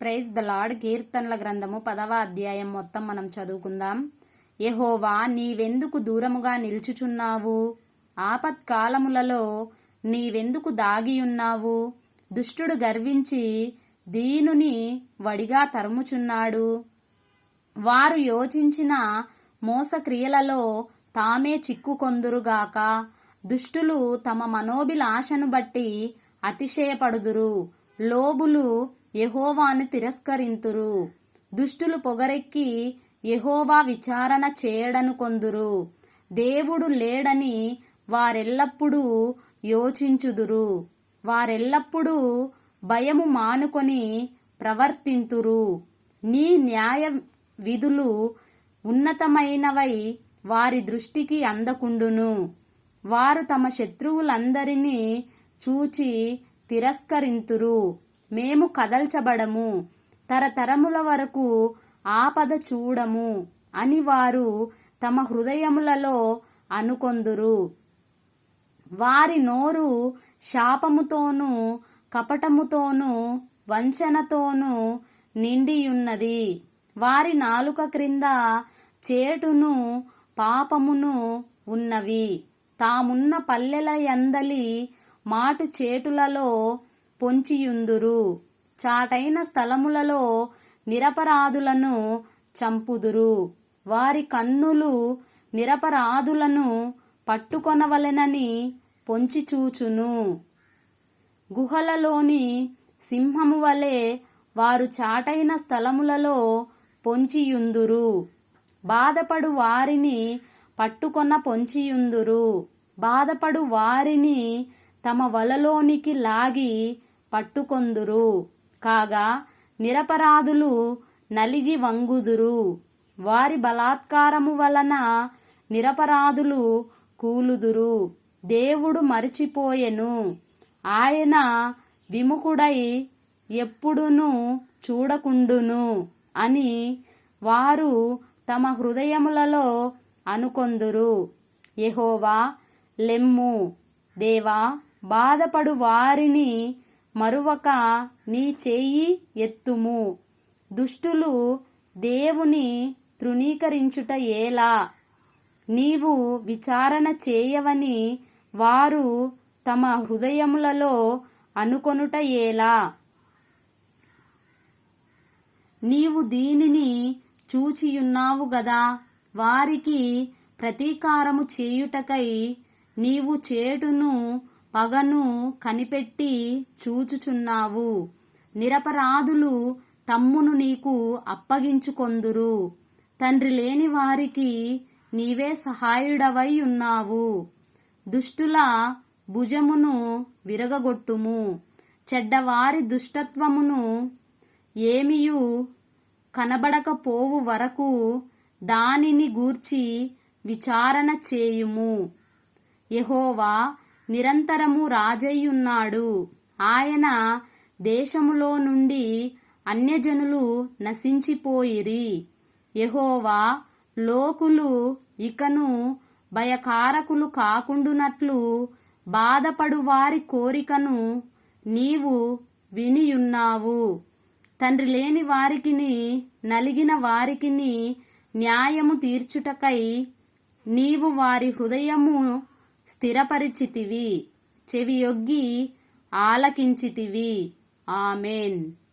Praise the lord కీర్తనల గ్రంథము పదవ అధ్యాయం మొత్తం మనం చదువుకుందాం. యహోవా నీవెందుకు దూరముగా నిల్చుచున్నావు? ఆపత్కాలములలో నీవెందుకు దాగియున్నావు? దుష్టుడు గర్వించి దీనుని వడిగా తరుముచున్నాడు. వారు యోచించిన మోసక్రియలలో తామే చిక్కుకొందురుగాక. దుష్టులు తమ మనోభిలాషను బట్టి అతిశయపడుదురు. లోబులు యహోవాను తిరస్కరింతురు. దుష్టులు పొగరెక్కి యహోవా విచారణ చేయడను కొందురు. దేవుడు లేడని వారెల్లప్పుడూ యోచించుదురు. వారెల్లప్పుడూ భయము మానుకొని ప్రవర్తింతురు. నీ న్యాయ విధులు ఉన్నతమైనవై వారి దృష్టికి అందకుండును. వారు తమ శత్రువులందరినీ చూచి తిరస్కరింతురు. మేము కదల్చబడము. తరతరముల వరకు ఆపద చూడము అని వారు తమ హృదయములలో అనుకొందురు. వారి నోరు శాపముతోనూ కపటముతోనూ వంచనతోనూ నిండియున్నది. వారి నాలుక క్రింద చేటును పాపమును ఉన్నవి. తామున్న పల్లెల యందలి మాటు చేటులలో పొంచియుందురు. చాటైన స్థలములలో నిరపరాధులను చంపుదురు. వారి కన్నులు నిరపరాధులను పట్టుకొనవలెనని పొంచిచూచును. గుహలలోని సింహము వలె వారు చాటైన స్థలములలో పొంచియుందురు. బాధపడు వారిని పట్టుకొన పొంచియుందురు. బాధపడు వారిని తమ వలలోనికి లాగి పట్టుకొందురు. కాగా నిరపరాధులు నలిగి వంగుదురు. వారి బలాత్కారము వలన నిరపరాధులు కూలుదురు. దేవుడు మరిచిపోయెను. ఆయన విముఖుడై ఎప్పుడును చూడకుండును అని వారు తమ హృదయములలో అనుకొందురు. యహోవా లెమ్ము. దేవా బాధపడు వారిని మరువక నీ చేయి ఎత్తుము. దుష్టులు దేవుని తృణీకరించుట ఏలా నీవు విచారణ చేయవని వారు తమ హృదయములలో అనుకొనుట ఏలా నీవు దీనిని చూచియున్నావు గదా? వారికి ప్రతీకారము చేయుటకై నీవు చేటును పగను కనిపెట్టి చూచుచున్నావు. నిరపరాధులు తమ్మును నీకు అప్పగించుకొందురు. తండ్రి లేని వారికి నీవే సహాయుడవై ఉన్నావు. దుష్టుల భుజమును విరగగొట్టుము. చెడ్డవారి దుష్టత్వమును ఏమియు కనబడకపోవు వరకు దానిని గూర్చి విచారణ చేయుము. యహోవా నిరంతరము రాజయ్యున్నాడు. ఆయన దేశములో నుండి అన్యజనులు నశించిపోయిరి. యహోవా లోకులు ఇకను భయకారకులు కాకుండునట్లు బాధపడు వారి కోరికను నీవు వినియున్నావు. తండ్రి లేని వారికిని నలిగిన వారికిని న్యాయము తీర్చుటకై నీవు వారి హృదయము స్థిరపరిచితివి చెవియొగ్గి ఆలకించితివి. ఆమెన్.